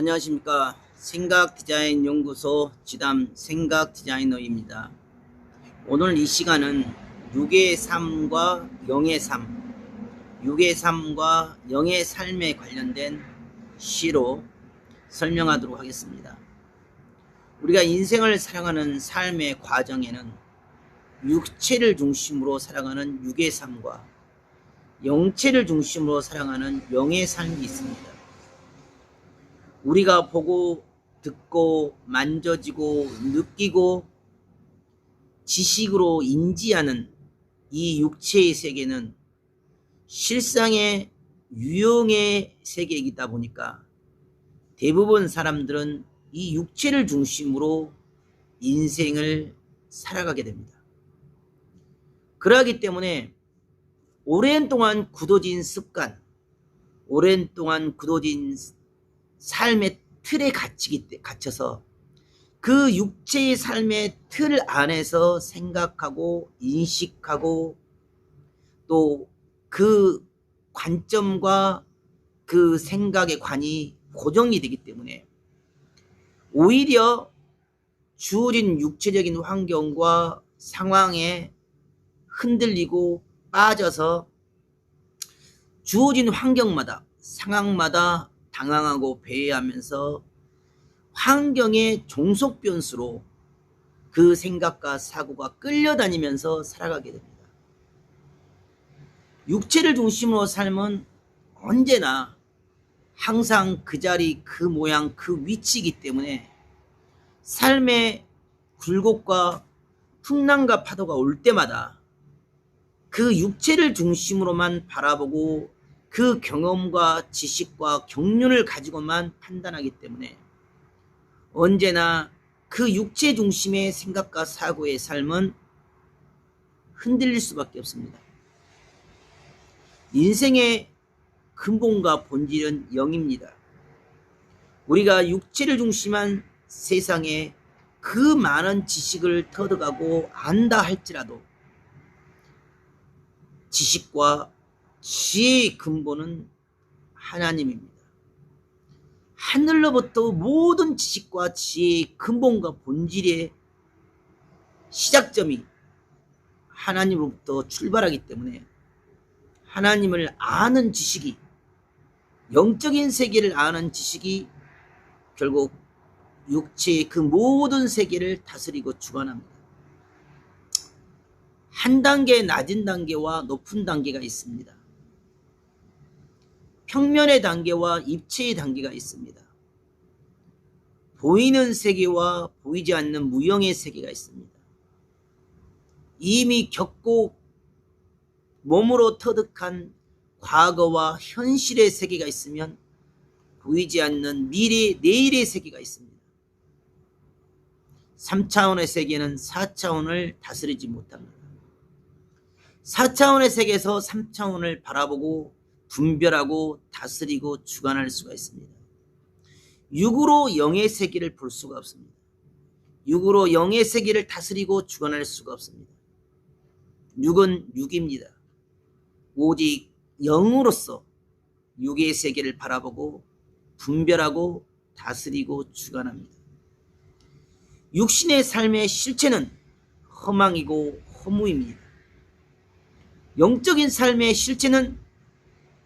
안녕하십니까. 생각 디자인 연구소 지담 생각 디자이너입니다. 오늘 이 시간은 6의 삶과 0의 삶 6의 삶과 0의 삶에 관련된 시로 설명하도록 하겠습니다. 우리가 인생을 살아가는 삶의 과정에는 육체를 중심으로 살아가는 6의 삶과 영체를 중심으로 살아가는 영의 삶이 있습니다. 우리가 보고 듣고 만져지고 느끼고 지식으로 인지하는 이 육체의 세계는 실상의 유형의 세계이다 보니까 대부분 사람들은 이 육체를 중심으로 인생을 살아가게 됩니다. 그러하기 때문에 오랜 동안 굳어진 습관, 오랜 동안 굳어진 삶의 틀에 갇히기 때 갇혀서 그 육체의 삶의 틀 안에서 생각하고 인식하고 또 그 관점과 그 생각의 관이 고정이 되기 때문에 오히려 주어진 육체적인 환경과 상황에 흔들리고 빠져서 주어진 환경마다 상황마다 당황하고 배회하면서 환경의 종속 변수로 그 생각과 사고가 끌려다니면서 살아가게 됩니다. 육체를 중심으로 삶은 언제나 항상 그 자리, 그 모양, 그 위치이기 때문에 삶의 굴곡과 풍랑과 파도가 올 때마다 그 육체를 중심으로만 바라보고 그 경험과 지식과 경륜을 가지고만 판단하기 때문에 언제나 그 육체 중심의 생각과 사고의 삶은 흔들릴 수밖에 없습니다. 인생의 근본과 본질은 영입니다. 우리가 육체를 중심한 세상에 그 많은 지식을 터득하고 안다 할지라도 지식과 지혜의 근본은 하나님입니다. 하늘로부터 모든 지식과 지혜의 근본과 본질의 시작점이 하나님으로부터 출발하기 때문에 하나님을 아는 지식이 영적인 세계를 아는 지식이 결국 육체의 그 모든 세계를 다스리고 주관합니다. 한 단계 낮은 단계와 높은 단계가 있습니다. 평면의 단계와 입체의 단계가 있습니다. 보이는 세계와 보이지 않는 무형의 세계가 있습니다. 이미 겪고 몸으로 터득한 과거와 현실의 세계가 있으면 보이지 않는 미래, 내일의 세계가 있습니다. 3차원의 세계는 4차원을 다스리지 못합니다. 4차원의 세계에서 3차원을 바라보고 분별하고 다스리고 주관할 수가 있습니다. 6으로 영의 세계를 볼 수가 없습니다. 6으로 영의 세계를 다스리고 주관할 수가 없습니다. 6은 6입니다. 오직 영으로서 6의 세계를 바라보고 분별하고 다스리고 주관합니다. 육신의 삶의 실체는 허망이고 허무입니다. 영적인 삶의 실체는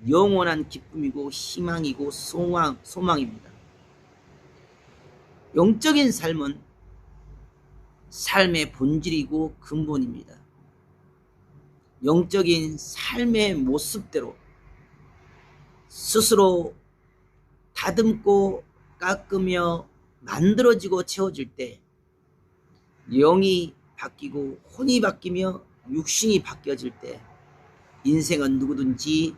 영원한 기쁨이고 희망이고 소망, 소망입니다. 영적인 삶은 삶의 본질이고 근본입니다. 영적인 삶의 모습대로 스스로 다듬고 깎으며 만들어지고 채워질 때 영이 바뀌고 혼이 바뀌며 육신이 바뀌어질 때 인생은 누구든지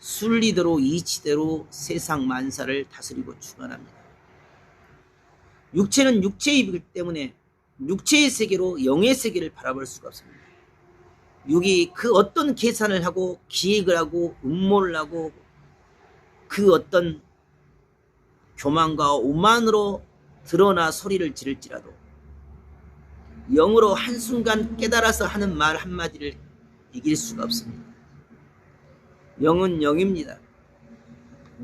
순리대로 이치대로 세상 만사를 다스리고 주관합니다. 육체는 육체이기 때문에 육체의 세계로 영의 세계를 바라볼 수가 없습니다. 육이 그 어떤 계산을 하고 기획을 하고 음모를 하고 그 어떤 교만과 오만으로 드러나 소리를 지를지라도 영으로 한순간 깨달아서 하는 말 한마디를 이길 수가 없습니다. 영은 영입니다.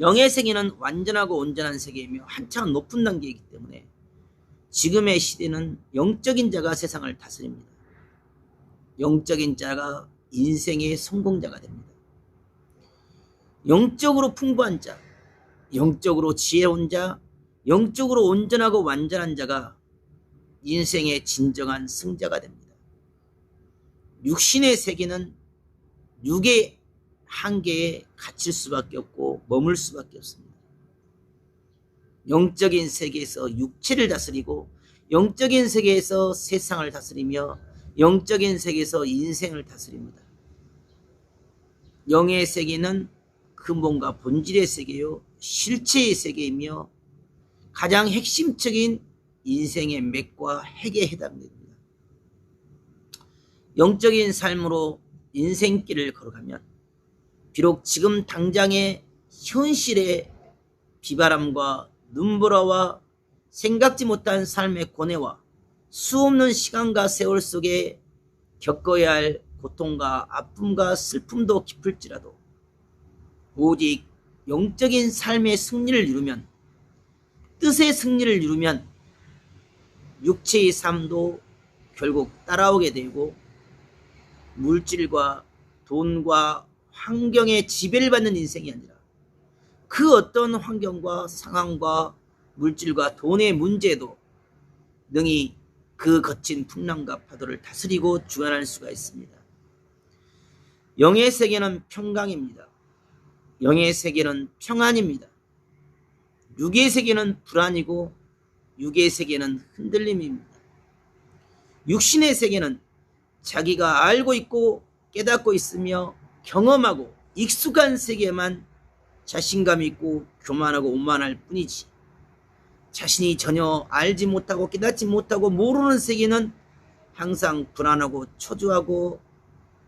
영의 세계는 완전하고 온전한 세계이며 한참 높은 단계이기 때문에 지금의 시대는 영적인 자가 세상을 다스립니다. 영적인 자가 인생의 성공자가 됩니다. 영적으로 풍부한 자, 영적으로 지혜로운 자, 영적으로 온전하고 완전한 자가 인생의 진정한 승자가 됩니다. 육신의 세계는 육의 한계에 갇힐 수밖에 없고 머물 수밖에 없습니다. 영적인 세계에서 육체를 다스리고 영적인 세계에서 세상을 다스리며 영적인 세계에서 인생을 다스립니다. 영의 세계는 근본과 본질의 세계요 실체의 세계이며 가장 핵심적인 인생의 맥과 핵에 해당됩니다. 영적인 삶으로 인생길을 걸어가면 비록 지금 당장의 현실의 비바람과 눈보라와 생각지 못한 삶의 고뇌와 수없는 시간과 세월 속에 겪어야 할 고통과 아픔과 슬픔도 깊을지라도 오직 영적인 삶의 승리를 이루면 뜻의 승리를 이루면 육체의 삶도 결국 따라오게 되고 물질과 돈과 환경에 지배를 받는 인생이 아니라 그 어떤 환경과 상황과 물질과 돈의 문제도 능히 그 거친 풍랑과 파도를 다스리고 주관할 수가 있습니다. 영의 세계는 평강입니다. 영의 세계는 평안입니다. 육의 세계는 불안이고 육의 세계는 흔들림입니다. 육신의 세계는 자기가 알고 있고 깨닫고 있으며 경험하고 익숙한 세계만 자신감 있고 교만하고 오만할 뿐이지. 자신이 전혀 알지 못하고 깨닫지 못하고 모르는 세계는 항상 불안하고 초조하고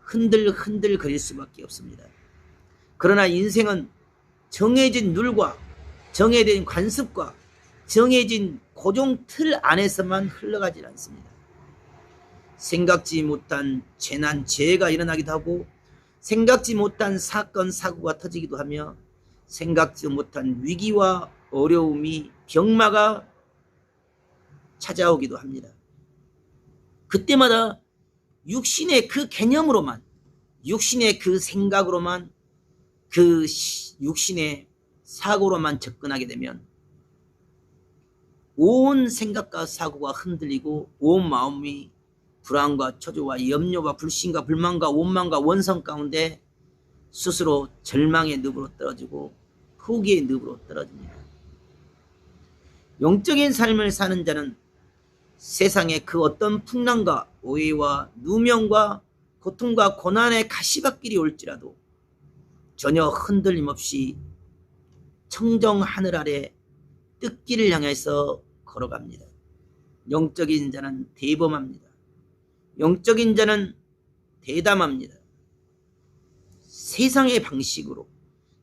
흔들흔들 거릴 수밖에 없습니다. 그러나 인생은 정해진 룰과 정해진 관습과 정해진 고정 틀 안에서만 흘러가지 않습니다. 생각지 못한 재난, 재해가 일어나기도 하고 생각지 못한 사건, 사고가 터지기도 하며 생각지 못한 위기와 어려움이 병마가 찾아오기도 합니다. 그때마다 육신의 그 개념으로만, 육신의 그 생각으로만, 그 육신의 사고로만 접근하게 되면 온 생각과 사고가 흔들리고 온 마음이 불안과 초조와 염려와 불신과 불만과 원망과 원성 가운데 스스로 절망의 늪으로 떨어지고 포기의 늪으로 떨어집니다. 영적인 삶을 사는 자는 세상의 그 어떤 풍랑과 오해와 누명과 고통과 고난의 가시밭길이 올지라도 전혀 흔들림 없이 청정 하늘 아래 뜻길을 향해서 걸어갑니다. 영적인 자는 대범합니다. 영적인 자는 대담합니다. 세상의 방식으로,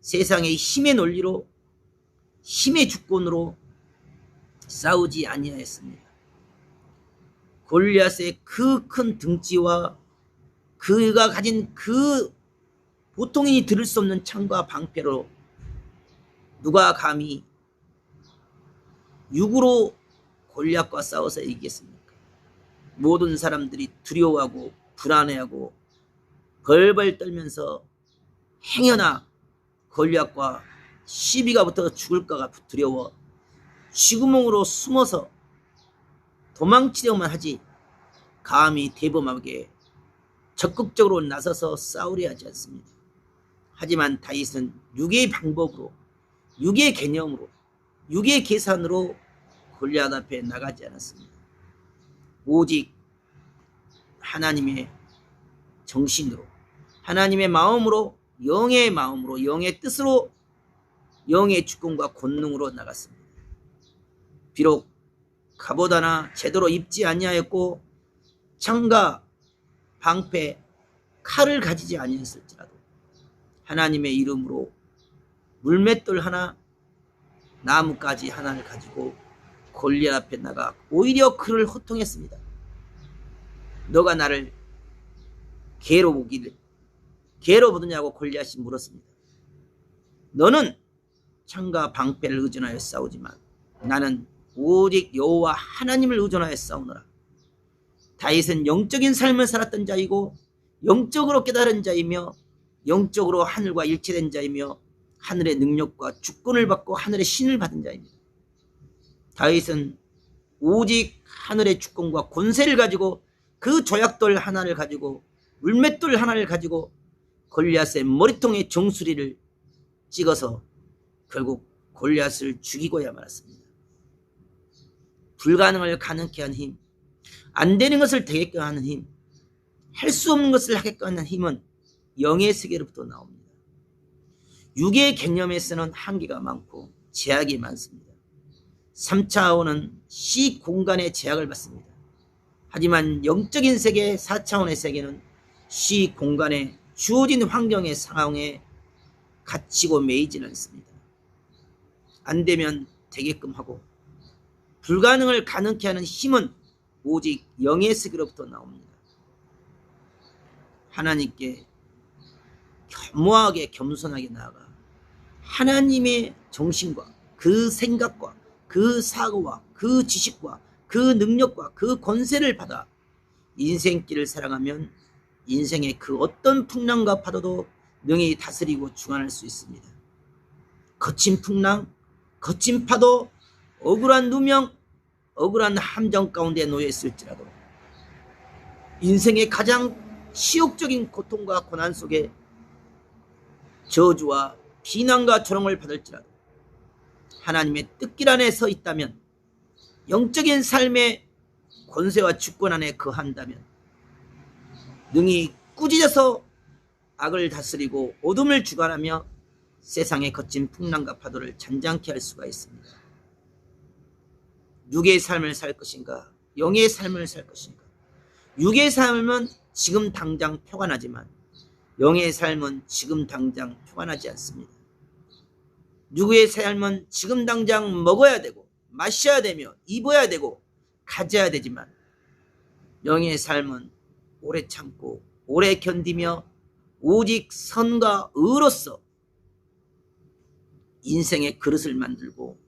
세상의 힘의 논리로, 힘의 주권으로 싸우지 아니하였습니다. 골리앗의 그 큰 등치와 그가 가진 그 보통인이 들을 수 없는 창과 방패로 누가 감히 육으로 골리앗과 싸워서 이기겠습니까? 모든 사람들이 두려워하고 불안해하고 벌벌 떨면서 행여나 골리앗과 시비가 붙어 죽을까가 두려워 쥐구멍으로 숨어서 도망치려만 하지 감히 대범하게 적극적으로 나서서 싸우려 하지 않습니다. 하지만 다윗은 육의 방법으로 육의 개념으로 육의 계산으로 골리앗 앞에 나가지 않았습니다. 오직 하나님의 정신으로 하나님의 마음으로 영의 마음으로 영의 뜻으로 영의 주권과 권능으로 나갔습니다. 비록 하나 제대로 입지 아니하였고 창과 방패 칼을 가지지 아니했을지라도 하나님의 이름으로 물맷돌 하나 나무까지 하나를 가지고 골리앗 앞에 나가 오히려 그를 호통했습니다. 너가 나를 개로 보기를 개로 보느냐고 골리앗이 물었습니다. 너는 창과 방패를 의존하여 싸우지만 나는 오직 여호와 하나님을 의존하여 싸우노라. 다윗은 영적인 삶을 살았던 자이고 영적으로 깨달은 자이며 영적으로 하늘과 일체된 자이며 하늘의 능력과 주권을 받고 하늘의 신을 받은 자입니다. 다윗은 오직 하늘의 주권과 권세를 가지고 그 조약돌 하나를 가지고 물맷돌 하나를 가지고 골리앗의 머리통에 정수리를 찍어서 결국 골리앗을 죽이고야 말았습니다. 불가능을 가능케 하는 힘, 안 되는 것을 되게끔 하는 힘, 할 수 없는 것을 하게끔 하는 힘은 영의 세계로부터 나옵니다. 육의 개념에서는 한계가 많고 제약이 많습니다. 3차원은 시 공간의 제약을 받습니다. 하지만 영적인 세계 4차원의 세계는 시 공간에 주어진 환경의 상황에 갇히고 매이지는 않습니다. 안 되면 되게끔 하고 불가능을 가능케 하는 힘은 오직 영의 세계로부터 나옵니다. 하나님께 겸허하게 겸손하게 나아가 하나님의 정신과 그 생각과 그 사고와 그 지식과 그 능력과 그 권세를 받아 인생길을 살아가면 인생의 그 어떤 풍랑과 파도도 능히 다스리고 주관할 수 있습니다. 거친 풍랑, 거친 파도, 억울한 누명, 억울한 함정 가운데 놓여 있을지라도 인생의 가장 치욕적인 고통과 고난 속에 저주와 비난과 조롱을 받을지라도 하나님의 뜻길 안에 서 있다면 영적인 삶의 권세와 주권 안에 거한다면 능히 꾸짖어서 악을 다스리고 어둠을 주관하며 세상의 거친 풍랑과 파도를 잔잔케 할 수가 있습니다. 육의 삶을 살 것인가 영의 삶을 살 것인가 육의 삶은 지금 당장 나지만 영의 삶은 지금 당장 나지 않습니다. 육의 삶은 지금 당장 먹어야 되고 마셔야 되며 입어야 되고 가져야 되지만 영의 삶은 오래 참고 오래 견디며 오직 선과 의로서 인생의 그릇을 만들고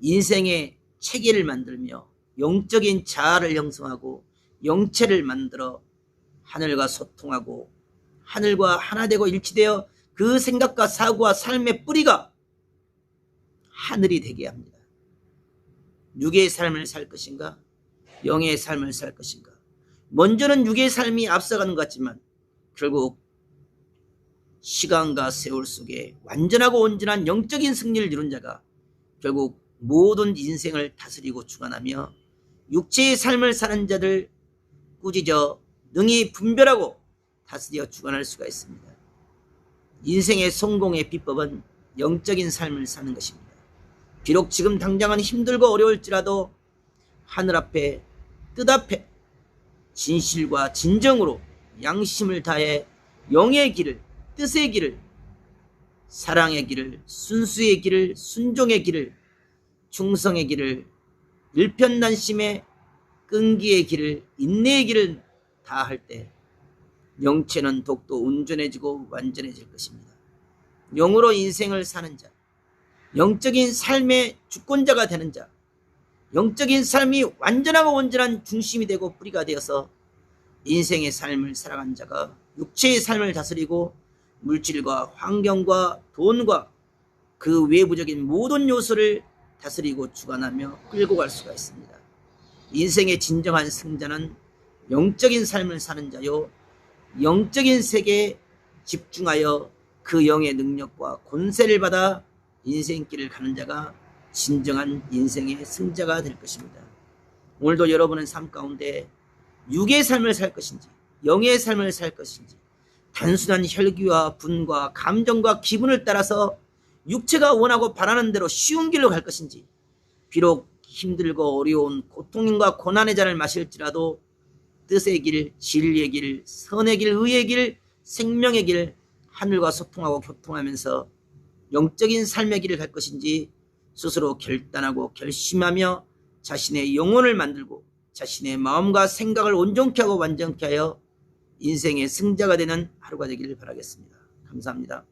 인생의 체계를 만들며 영적인 자아를 형성하고 영체를 만들어 하늘과 소통하고 하늘과 하나 되고 일치되어 그 생각과 사고와 삶의 뿌리가 하늘이 되게 합니다. 육의 삶을 살 것인가? 영의 삶을 살 것인가? 먼저는 육의 삶이 앞서가는 것 같지만 결국 시간과 세월 속에 완전하고 온전한 영적인 승리를 이룬 자가 결국 모든 인생을 다스리고 주관하며 육체의 삶을 사는 자들 꾸짖어 능히 분별하고 다스려 주관할 수가 있습니다. 인생의 성공의 비법은 영적인 삶을 사는 것입니다. 비록 지금 당장은 힘들고 어려울지라도 하늘 앞에 뜻 앞에 진실과 진정으로 양심을 다해 영의 길을 뜻의 길을 사랑의 길을 순수의 길을 순종의 길을 충성의 길을 일편단심의 끈기의 길을 인내의 길을 다 할 때 영체는 독도 온전해지고 완전해질 것입니다. 영으로 인생을 사는 자, 영적인 삶의 주권자가 되는 자, 영적인 삶이 완전하고 온전한 중심이 되고 뿌리가 되어서 인생의 삶을 살아간 자가 육체의 삶을 다스리고 물질과 환경과 돈과 그 외부적인 모든 요소를 다스리고 주관하며 끌고 갈 수가 있습니다. 인생의 진정한 승자는 영적인 삶을 사는 자요, 영적인 세계에 집중하여 그 영의 능력과 권세를 받아 인생길을 가는 자가 진정한 인생의 승자가 될 것입니다. 오늘도 여러분은 삶 가운데 육의 삶을 살 것인지 영의 삶을 살 것인지 단순한 혈기와 분과 감정과 기분을 따라서 육체가 원하고 바라는 대로 쉬운 길로 갈 것인지 비록 힘들고 어려운 고통과 고난의 잔을 마실지라도 뜻의 길, 진리의 길, 선의 길, 의의 길, 생명의 길, 하늘과 소통하고 교통하면서 영적인 삶의 길을 갈 것인지 스스로 결단하고 결심하며 자신의 영혼을 만들고 자신의 마음과 생각을 온전케 하고 완전케 하여 인생의 승자가 되는 하루가 되기를 바라겠습니다. 감사합니다.